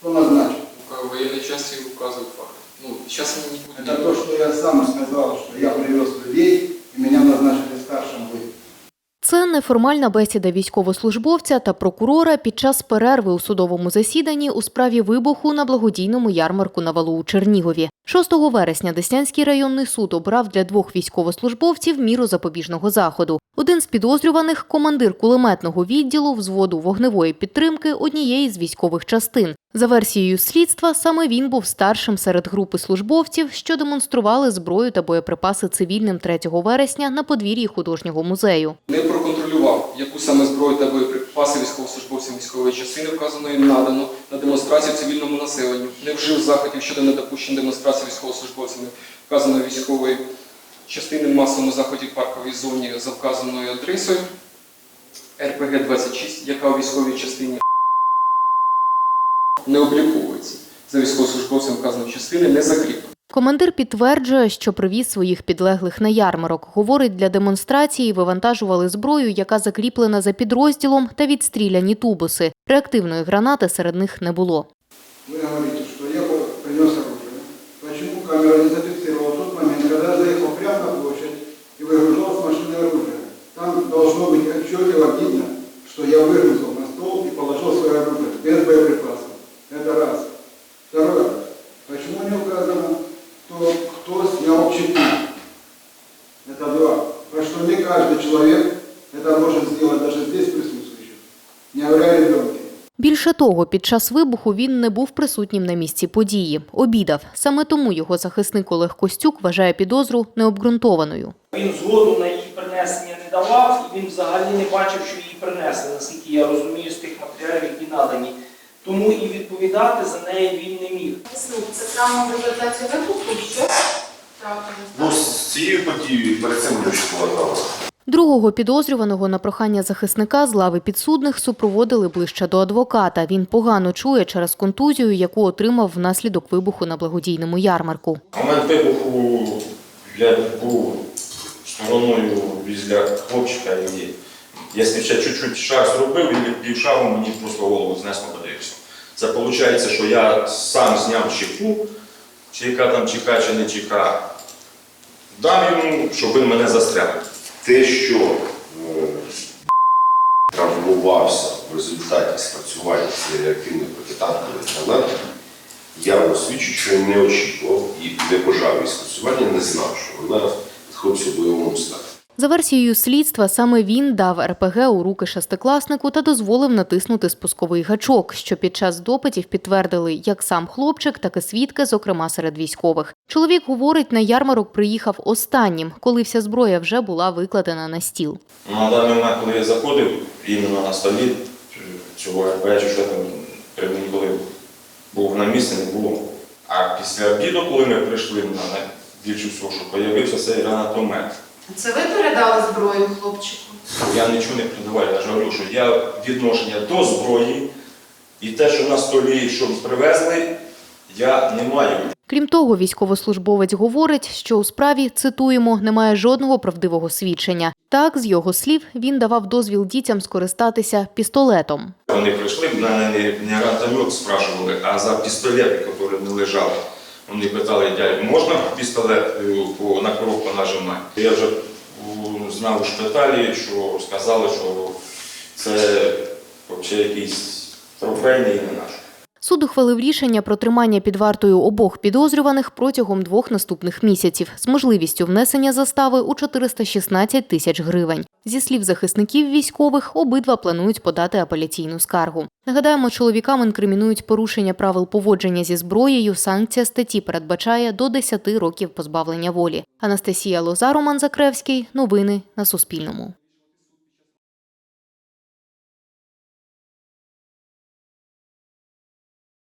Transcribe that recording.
Кто назначил? У военной части указывают факт. Ну, сейчас они не будут... Это то, что я сам сказал, что я привез людей, и меня назначили старшим быть. Це неформальна бесіда військовослужбовця та прокурора під час перерви у судовому засіданні у справі вибуху на благодійному ярмарку на валу у Чернігові. 6 вересня Деснянський районний суд обрав для двох військовослужбовців міру запобіжного заходу. Один з підозрюваних командир кулеметного відділу взводу вогневої підтримки однієї з військових частин. За версією слідства, саме він був старшим серед групи службовців, що демонстрували зброю та боєприпаси цивільним 3 вересня на подвір'ї художнього музею. Не проконтролював, яку саме зброю та боєприпаси військовослужбовцям військової частини вказаної надано на демонстрацію цивільному населенню, не вжив заходів щодо недопущення демонстрації військовослужбовцями вказаної військової частини в масовому заході в парковій зоні за вказаною адресою РПГ-26, яка у військовій частині не обліковується за військовослужбовцем вказаної частини, не закріплено. Командир підтверджує, що привіз своїх підлеглих на ярмарок. Говорить, для демонстрації вивантажували зброю, яка закріплена за підрозділом, та відстріляні тубуси. Реактивної гранати серед них не було. Вы говорите, что я бы принес оружие. Почему камера не зафиксировала тот момент, когда я заехал прямо на площадь и выгружал с машины оружие? Там должно быть отчетливо видно, что я выгрузил на стол и положил свое оружие без боеприпасов. Почему не указано, кто, кто снял чеку? Это два. Потому что не каждый человек это может сделать даже здесь присутствующих, не говоря о ребенке. Більше того, під час вибуху він не був присутнім на місці події. Обідав. Саме тому його захисник Олег Костюк вважає підозру необґрунтованою. Він згоду на її принесення не давав, і він взагалі не бачив, що її принесли, наскільки я розумію з тих матеріалів, які надані. Тому і відповідати за неї він не міг. Це саме в результаті вибуху, що? Ну, з цією подією перед цим дуже складно. Другого підозрюваного на прохання захисника з лави підсудних супроводили ближче до адвоката. Він погано чує через контузію, яку отримав внаслідок вибуху на благодійному ярмарку. Момент вибуху я був стороною після хлопчика і якщо ще чуть-чуть шаг зробив, і від півшагу мені просто голову знесло. Це виходить, що я сам зняв чеку, чи яка там чека, чи не чека, дав йому, щоб він мене застрелив. те, що е, травмувався в результаті спрацювання цієї реактивної протитанкової гранати, явно свідчить, що не очікував і не бажав її скасування, не знав, що вона знаходиться в бойовому стані. За версією слідства, саме він дав РПГ у руки шестикласнику та дозволив натиснути спусковий гачок, що під час допитів підтвердили як сам хлопчик, так і свідки, зокрема серед військових. Чоловік говорить, на ярмарок приїхав останнім, коли вся зброя вже була викладена на стіл. На даний момент, коли я заходив, іменно на столі цього РП, чи що там при мені коли був на місці, не було. А після обіду, коли ми прийшли на більше всього, що появився цей гранатомет. Це ви передали зброю хлопчику? Я нічого не придавав, я ж говорю, що я відношення до зброї і те, що на столі, що привезли, я не маю. Крім того, військовослужбовець говорить, що у справі цитуємо немає жодного правдивого свідчення. Так, з його слів, він давав дозвіл дітям скористатися пістолетом. Вони прийшли, мене не, не гранатомет спрашивали, а за пістолети, які не лежали. Вони питали, дядь, можна пістолет е, на коробку нажимати? Я вже знав у шпиталі, що сказали, що це взагалі якийсь трофейний не наш. Суд ухвалив рішення про тримання під вартою обох підозрюваних протягом двох наступних місяців з можливістю внесення застави у 416 тисяч гривень. Зі слів захисників військових, обидва планують подати апеляційну скаргу. Нагадаємо, чоловікам інкримінують порушення правил поводження зі зброєю. Санкція статті передбачає до 10 років позбавлення волі. Анастасія Лоза, Роман Закревський. Новини на Суспільному.